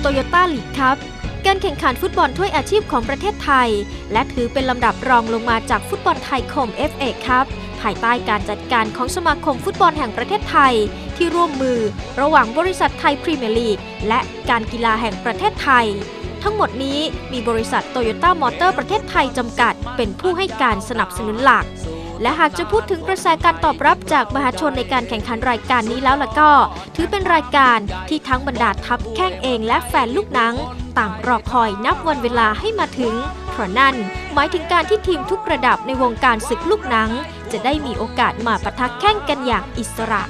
โตโยต้าลีกครับการแข่งขันฟุตบอลถ้วยอาชีพของประเทศไทย และถือเป็นลำดับรองลงมาจากฟุตบอลไทยคม FA ครับภายใต้การจัดการของสมาคมฟุตบอลแห่งประเทศไทย ที่ร่วมมือระหว่างบริษัทไทยพรีเมียร์ลีกและการกีฬาแห่งประเทศไทย ทั้งหมดนี้มีบริษัทโตโยต้ามอเตอร์ประเทศไทยจำกัด เป็นผู้ให้การสนับสนุนหลัก และหากจะพูดถึงกระแสการตอบรับจากมหาชนในการแข่งขันรายการนี้แล้วล่ะก็ ถือเป็นรายการที่ทั้งบรรดาทัพแข้งเองและแฟนลูกหนัง ต่างรอคอยนับวันเวลาให้มาถึง เพราะนั่นหมายถึงการที่ทีมทุกระดับในวงการศึกลูกหนัง จะได้มีโอกาสมาปะทะแข่งกันอย่างอิสระ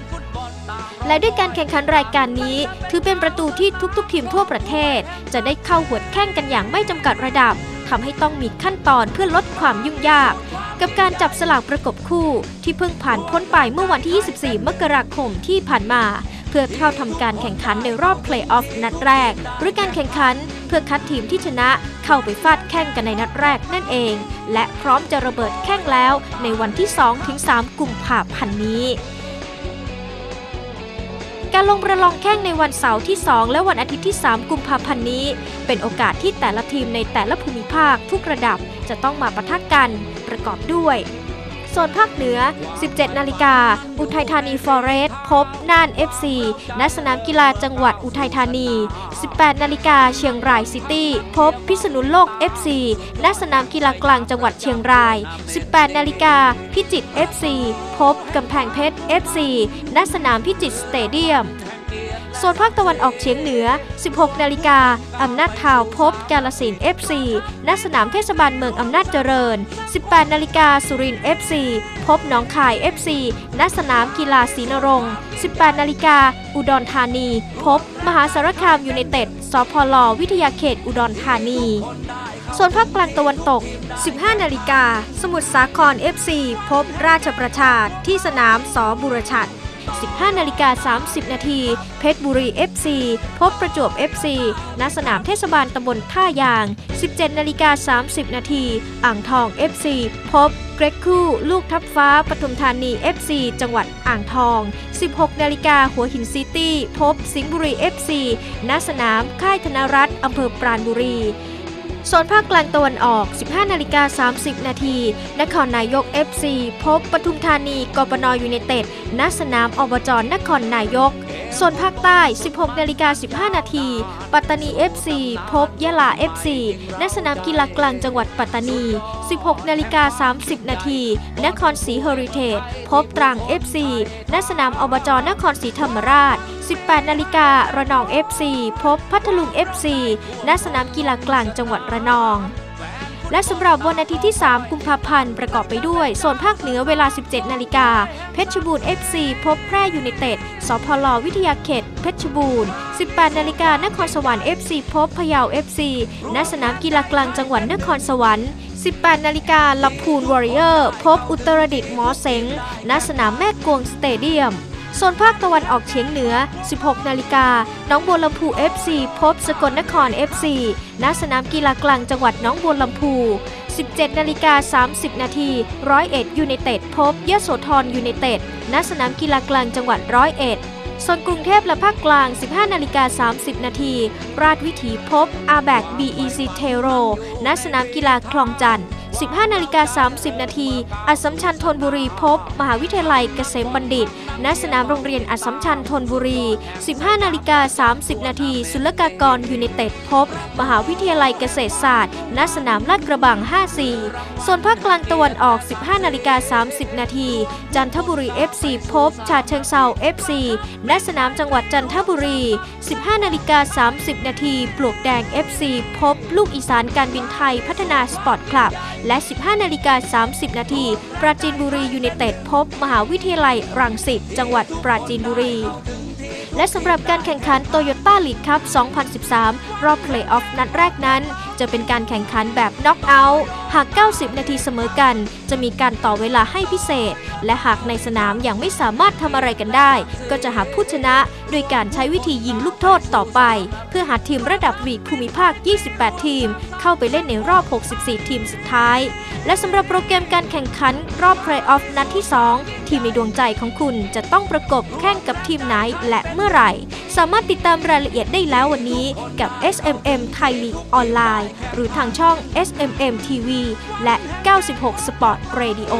และด้วยการแข่งขันรายการนี้ ถือเป็นประตูที่ทุกๆ ทีมทั่วประเทศ จะได้เข้าหัวแข่งกันอย่างไม่จำกัดระดับทำให้ต้องมีขั้นตอนเพื่อลดความยุ่งยาก กับการจับสลากประกบคู่ที่เพิ่งผ่านพ้นไปเมื่อวันที่ 24 มกราคมที่ผ่านมา เพื่อเข้าทำการแข่งขันในรอบเพลย์ออฟนัดแรก หรือการแข่งขันเพื่อคัดทีมที่ชนะเข้าไปฟาดแข่งกันในนัดแรกนั่นเอง และพร้อมจะระเบิดแข่งแล้วในวันที่ 2-3 กุมภาพันธ์นี้ การลงประลองแข่งในวันเสาร์ที่ 2 และวันอาทิตย์ที่ 3 กุมภาพันธ์นี้ เป็นโอกาสที่แต่ละทีมในแต่ละภูมิภาคทุกระดับจะต้องมาปะทะกัน ประกอบด้วย โซนภาคเหนือ 17 นาฬิกา อุทัยธานีฟอเรสพบ น่าน FC ณสนามกีฬาจังหวัดอุทัยธานี 18 นาฬิกาเชียงรายซิตี้ พบพิษณุโลก FC ณสนามกีฬากลางจังหวัดเชียงราย 18 นาฬิกาพิจิตร FC พบกำแพงเพชร FC ณสนามพิจิตรสเตเดียม โซนภาคตะวันออกเฉียงเหนือ 16 นาฬิกาอำนาจทาวพบกาลสิน FC ณสนามเทศบาลเมืองอำนาจเจริญ 18 นาฬิกาสุรินทร์ FC พบหนองคาย FC ณสนามกีฬาศรีนรงค์18 นาฬิกาอุดรธานี พบ มหาสารคามยูไนเต็ด สพล วิทยาเขตอุดรธานีส่วนภาคกลางตะวันตก 15 นาฬิกา สมุทรสาคร FC พบราชประชาที่สนามสอบุรชัด 15นาฬิกา30 นาที เพชรบุรี FC พบประจวบ FC ณสนามเทศบาลตำบลท่ายาง 17นาฬิกา30 นาทีอ่างทอง FC พบเกรกคู่ ลูกทับฟ้าปทุมธานี FC จังหวัดอ่างทอง 16นาฬิกาหัวหินซิตี้ พบสิงห์บุรี FC ณสนามค่ายธนรัฐอำเภอปราณบุรี โซนภาคกลางตะวันออก 15นาฬิกา30 นาที นครนายก FC พบปทุมธานีกปนยูไนเต็ด ณ สนามอบจนครนายก โซนภาคใต้ 16นาฬิกา15 นาที ปัตตานี FC พบยะลา FC ณ สนามกีฬากลางจังหวัดปัตตานี 16นาฬิกา30 นาที นครศรีเฮอริเทจพบตรัง FC ณ สนามอบจนครศรีธรรมราช 18 นาฬิการะนอง FC พบพัทลุง FC ณ สนามกีฬากลางจังหวัดระนอง และสำหรับวันอาทิตย์ที่ 3 กุมภาพันธ์ประกอบไปด้วย โซนภาคเหนือเวลา 17 นาฬิกา เพชรบูรณ์ FC พบแพร่ยูไนเต็ด สพลวิทยาเขต เพชรบูรณ์ 18 นาฬิกานครสวรรค์ FC พบพะเยา FC ณ สนามกีฬากลางจังหวัดนครสวรรค์18 นาฬิกาลำพูนวอริเออร์ พบอุตรดิตถ์หมอเสงณสนามแม่กวงสเตเดียม โซนภาคตะวันออกเฉียงเหนือ 16 นาฬิกา น้องบัวลำพู FC พบสกลนคร FC ณ สนามกีฬากลางจังหวัดน้องบัวลำพู 17 นาฬิกา 30 นาทีร้อยเอ็ดยูไนเต็ดพบยโสธรยูไนเต็ด ณ สนามกีฬากลางจังหวัดร้อยเอ็ดส่วนกรุงเทพและภาคกลาง 15 นาฬิกา 30 นาทีราชวิถีพบอาแบก BEC เทโร ณ สนามกีฬาคลองจันทร์15 นาฬิกา 30 นาทีอัสมชัญธนบุรีพบ มหาวิทยาลัยเกษมบัณฑิต ณ สนามโรงเรียนอัสมชัญธนบุรี 15 นาฬิกา 30 นาทีศุลกากรยูไนเต็ดพบ มหาวิทยาลัยเกษตรศาสตร์ ณ สนามลาดกระบัง 54 ส่วนภาคกลางตะวันออก 15 นาฬิกา 30 นาทีจันทบุรี FC พบ ชาเชิงเซา FC ณ สนามจังหวัดจันทบุรี 15 นาฬิกา 30 นาทีปลวกแดง FC พบ ลูกอีสานการบินไทยพัฒนาสปอร์ตคลับและ 15 นาฬิกา 30 นาทีปราจีนบุรียูเนเต็ดพบมหาวิทยาลัยรังสิตจังหวัดปราจีนบุรี และสำหรับการแข่งขันโตโยต้าลีกคัพ 2013 รอบเพลย์ออฟนัดแรกนั้น จะเป็นการแข่งขันแบบน็อกเอาท์หาก 90 นาทีเสมอกัน จะมีการต่อเวลาให้พิเศษ และหากในสนามยังไม่สามารถทำอะไรกันได้ ก็จะหาผู้ชนะ โดยการใช้วิธียิงลูกโทษต่อไป เพื่อหาทีมระดับวีกภูมิภาค 28 ทีม เข้าไปเล่นในรอบ 64 ทีมสุดท้าย และสำหรับโปรแกรมการแข่งขันรอบเพลย์ออฟนัดที่ 2 ทีมในดวงใจของคุณจะต้องประกบแข่งกับทีมไหนและเมื่อไหร่ สามารถติดตามรายละเอียดได้แล้ววันนี้กับ SMM ไทยลีกออนไลน์ หรือทางช่อง SMM TV และ 96 Sport Radio